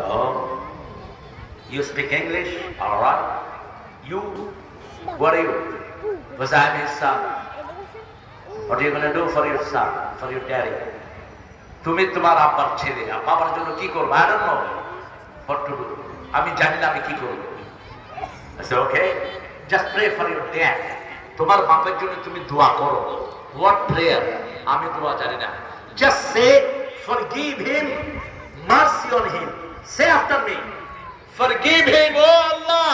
So, you speak English, all right? You, what are you? Because I'm his son. What are you going to do for your son, for your daddy? তুমি তোমার আব্বার ছেলে বাবার জন্য কি করব? I don't know what to do আমি জানি না আমি কি করব। Okay just pray for your dad তোমার বাপের জন্য তুমি দোয়া করো। হোয়াট প্রেয়ার আমি দোয়া জানি না। Just say forgive him mercy on him say after me forgive him oh Allah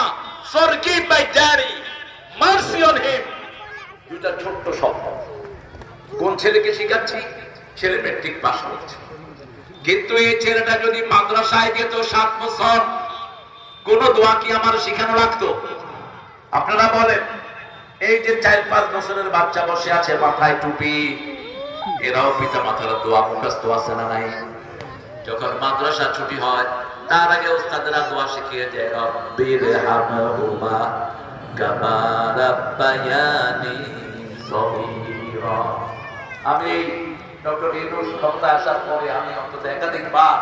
forgive my daddy mercy on him দুটা ছোট্ট শব্দ। কোন ছেলেকে শিখাচ্ছি? ছেলে মেট্রিক পাস করছে। কিন্তু এই ছেলেটা যদি মাদ্রাসায় যেত সাত বছর কোন দোয়া কি আমার শিখানো লাগতো? আপনারা বলেন এই যে চার পাঁচ বছরের বাচ্চা বসে আছে মাথায় টুপি এরাও পিতা মাতার দোয়া মুখস্থ আছে না নাই? যখন মাদ্রাসা ছুটি হয়, তার আগে ওস্তাদেরা দোয়া শিখিয়ে দেয় রব্বির হামহুমা রাব্বায়ানি আমি ডক্টর ক্ষমতা আসার পরে আমি অন্তত একাধিক বার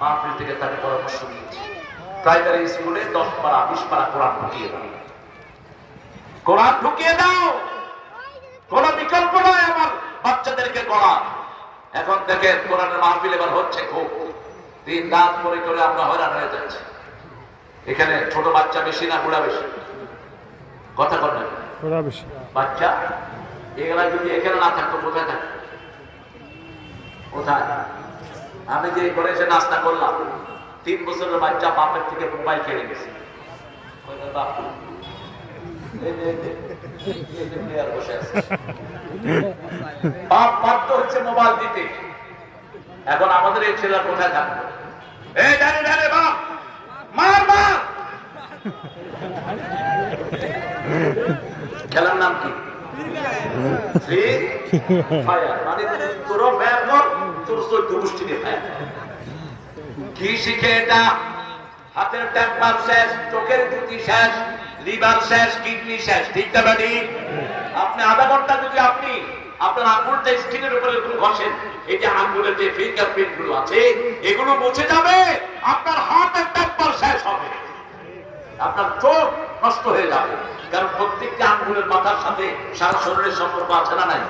মাহফিল থেকে পরামর্শ প্রাইমারি স্কুলে দশ পারা, বিশ পারা কোরআন ঢুকিয়ে দাও। কোরআন ঢুকিয়ে দাও! কোন বিকল্প নয় আমার বাচ্চাদেরকে কোরআন এখন দেখেন কোরআনের মাহফিল এবার হচ্ছে খুব। দিন রাত করে করে আমরা হয়রান হয়ে যাচ্ছি এখানে ছোট বাচ্চা বেশি না বুড়া বেশি কথা কর না বেশি বাচ্চা এগুলা যদি এখানে না থাকতো কোথায় থাকতো কোথায় আমি যে করে এসে নাস্তা করলাম তিন বছরের বাচ্চা বাপের থেকে মোবাইল কেড়ে গেছে। বাপ বাধ্য হচ্ছে মোবাইল দিতে এখন আমাদের এই ছেলেরা কোথায় থাকবে? এই বাপ! মার খেলার নাম কি? মানে তোর গোষ্ঠী কি শিখে এটা? হাতের টেম্পার শেষ চোখের দুটি শেষ লিভার শেষ কিডনি শেষ ঠিক না বাড়ি আপনি আধা ঘণ্টা যদি আপনি আপনার আঙ্গুলটা স্ক্রিনের উপরে ঘষেন, এই যে আঙ্গুলের যে ফিঙ্গার প্রিন্টগুলো আছে, এগুলো মুছে যাবে, আপনার হার্টের টেম্পার শেষ হবে। আপনার চোখ নষ্ট হয়ে যাবে, কারণ প্রত্যেকটা আঙ্গুলের মাথার সাথে সারা শরীরের সম্পর্ক আছে না নাই?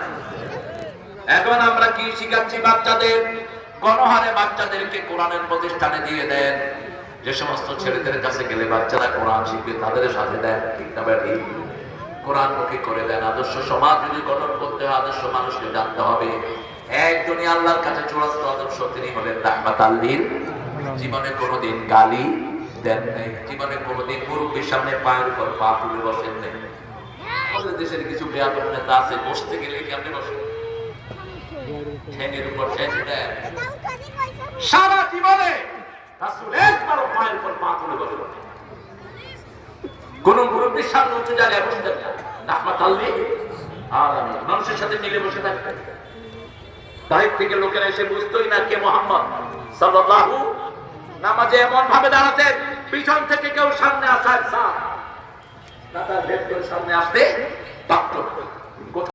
এখন আমরা কি শিখাচ্ছি বাচ্চাদের? গণহারে বাচ্চাদেরকে কোরআনের প্রতিষ্ঠানে দিয়ে দেন। যে সমস্ত ছেলেদের কাছে গেলে বাচ্চারা কোরআন শিখবে, তাদের সাথে দেন, ঠিক না ব্যাটি কোরআন মুখী করে দেন। আদর্শ সমাজ যদি গঠন করতে হয়, আদর্শ মানুষকে জানতে হবে। একজনই আল্লাহর কাছে চূড়ান্ত আদর্শ, তিনি হলেন রাহমাত আল্লীর জীবনে কোনোদিন গালি দেন নাই। জীবনে কোনোদিন মুরব্বীর সামনে পায়ের উপর পা তুলে বসেন নাই। আমাদের দেশের কিছু বেয়াদব নেতা আছে, বসতে গেলে কেমনে বসে ঠ্যাঙের উপর ঠ্যাং দেন সারা জীবনে রাসূল একবারও পায়ের উপর পা তুলে বসে না। কোন মুরব্বীর সামনে উঁচু জায়গায় বসতেন না। রাহমাত আল্লী আর মানুষের সাথে মিলে বসে থাকতেন বাইর থেকে লোকেরা এসে বুঝতোই না কে মোহাম্মদ সাল্লাল্লাহু নামাজে এমন ভাবে দাঁড়াতেন, পিছন থেকে কেউ সামনে আসার সাথ সামনে আসতে পারত।